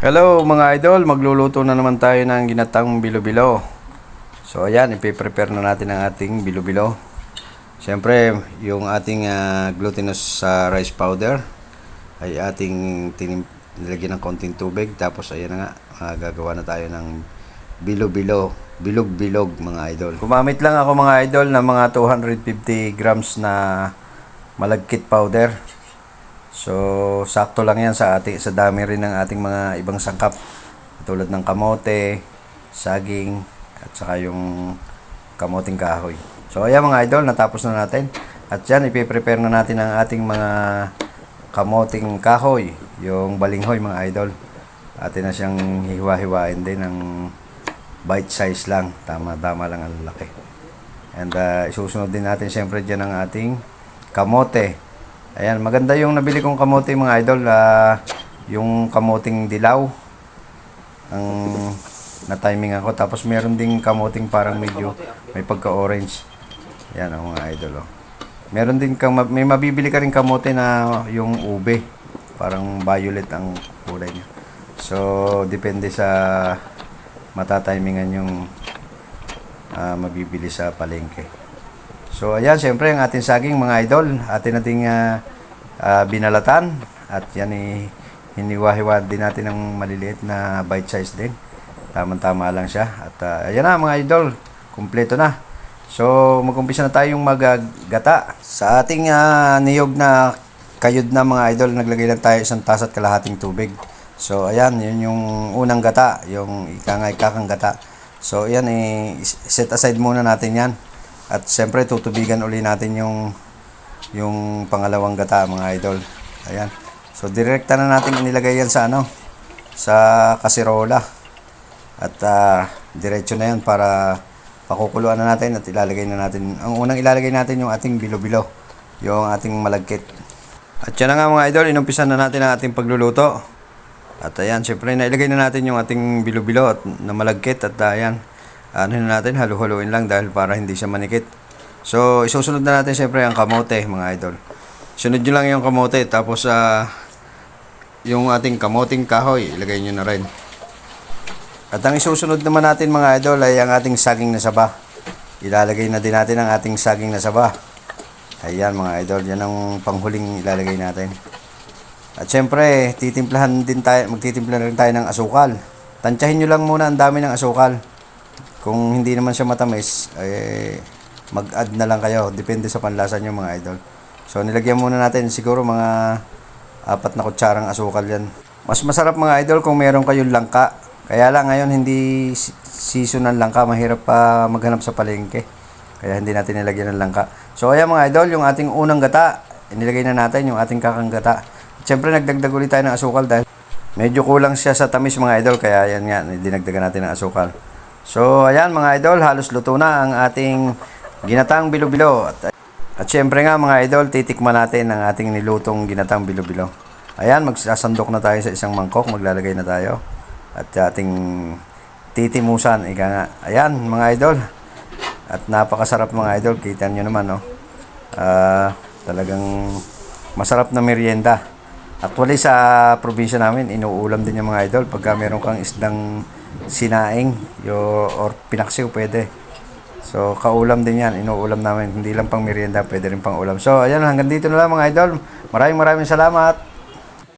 Hello mga idol, magluluto na naman tayo ng ginatang bilo-bilo. So ayan, ipiprepare na natin ang ating bilo-bilo. Siyempre, yung ating ah, glutinous sa rice powder ay ating tinim nilagyan ng konting tubig. Tapos ayan na nga, ah, gagawa na tayo ng bilo-bilo, bilog-bilog mga idol. Gumamit lang ako mga idol ng mga 250 grams na malagkit powder. So, sakto lang yan sa ating sa dami rin ng ating mga ibang sangkap. Tulad ng kamote, saging, at saka yung kamoting kahoy. So, ayan mga idol, natapos na natin. At yan, ipiprepare na natin ang ating mga kamoting kahoy, yung balinghoy mga idol. Atin na siyang hiwa-hiwain din ng bite size lang. Tama-tama lang ang laki. And uh, isusunod din natin siyempre dyan ang ating kamote. Ayan, maganda yung nabili kong kamote mga idol. ah, yung kamoting dilaw. Ang na timing ako. Tapos meron ding kamoting parang medyo may pagka-orange. Yan ang mga idol. Oh. Meron din kang, may mabibili ka rin kamote na yung ube. Parang violet ang kulay niya. So, depende sa matatimingan yung ah, mabibili sa palengke. So ayan, siyempre ang ating saging mga idol, atin nating ah, ah, binalatan at yan eh, hiniwa-hiwa din natin ng maliliit na bite size din. Tama-tama lang siya. At ah, ayan na mga idol, kumpleto na. So mag-umpisa na tayong maggata. Sa ating ah, niyog na kayod na mga idol, naglagay lang tayo isang tas at kalahating tubig. So ayan, yun yung unang gata, yung ikangay kakang gata. So ayan, eh, set aside muna natin yan. At siyempre tutubigan uli natin yung yung pangalawang gata mga idol. Ayan. So direkta na natin inilagay yan sa ano sa kasirola. At ah, diretso na yan para pakukuluan na natin at ilalagay na natin. Ang unang ilalagay natin yung ating bilo-bilo, yung ating malagkit. At yan na nga mga idol, inumpisa na natin ang ating pagluluto. At ayan, syempre nailagay na natin yung ating bilo-bilo at na malagkit at ah, ayan ano na natin, halu-haluin lang dahil para hindi siya manikit. So, isusunod na natin siyempre ang kamote, mga idol. Sunod nyo lang yung kamote, tapos sa yung ating kamoting kahoy, ilagay nyo na rin. At ang isusunod naman natin mga idol ay ang ating saging na saba. Ilalagay na din natin ang ating saging na saba. Ayan mga idol, yan ang panghuling ilalagay natin. At syempre, titimplahan din tayo, magtitimpla rin tayo ng asukal. Tansyahin nyo lang muna ang dami ng asukal. Kung hindi naman siya matamis, eh, mag-add na lang kayo. Depende sa panlasa nyo mga idol. So, nilagyan muna natin siguro mga apat na kutsarang asukal yan. Mas masarap mga idol kung meron kayong langka. Kaya lang ngayon hindi season ng langka. Mahirap pa maghanap sa palengke. Kaya hindi natin nilagyan ng langka. So, ayan mga idol, yung ating unang gata. Inilagay na natin yung ating kakang gata. Siyempre, nagdagdag ulit tayo ng asukal dahil medyo kulang siya sa tamis mga idol. Kaya yan nga, dinagdagan natin ng asukal. So, ayan mga idol, halos luto na ang ating ginatang bilo-bilo. At, at syempre nga mga idol, titikman natin ang ating nilutong ginatang bilo-bilo. Ayan, magsasandok na tayo sa isang mangkok, maglalagay na tayo. At ating titimusan, ika nga. Ayan mga idol. At napakasarap mga idol, kita nyo naman no. Ah, talagang masarap na merienda. Actually sa probinsya namin, inuulam din yung mga idol pagka meron kang isdang sinaing yo, or pinaksiw pwede. So kaulam din yan, inuulam namin. Hindi lang pang merienda, pwede rin pang ulam. So ayan, hanggang dito na lang mga idol. Maraming maraming salamat.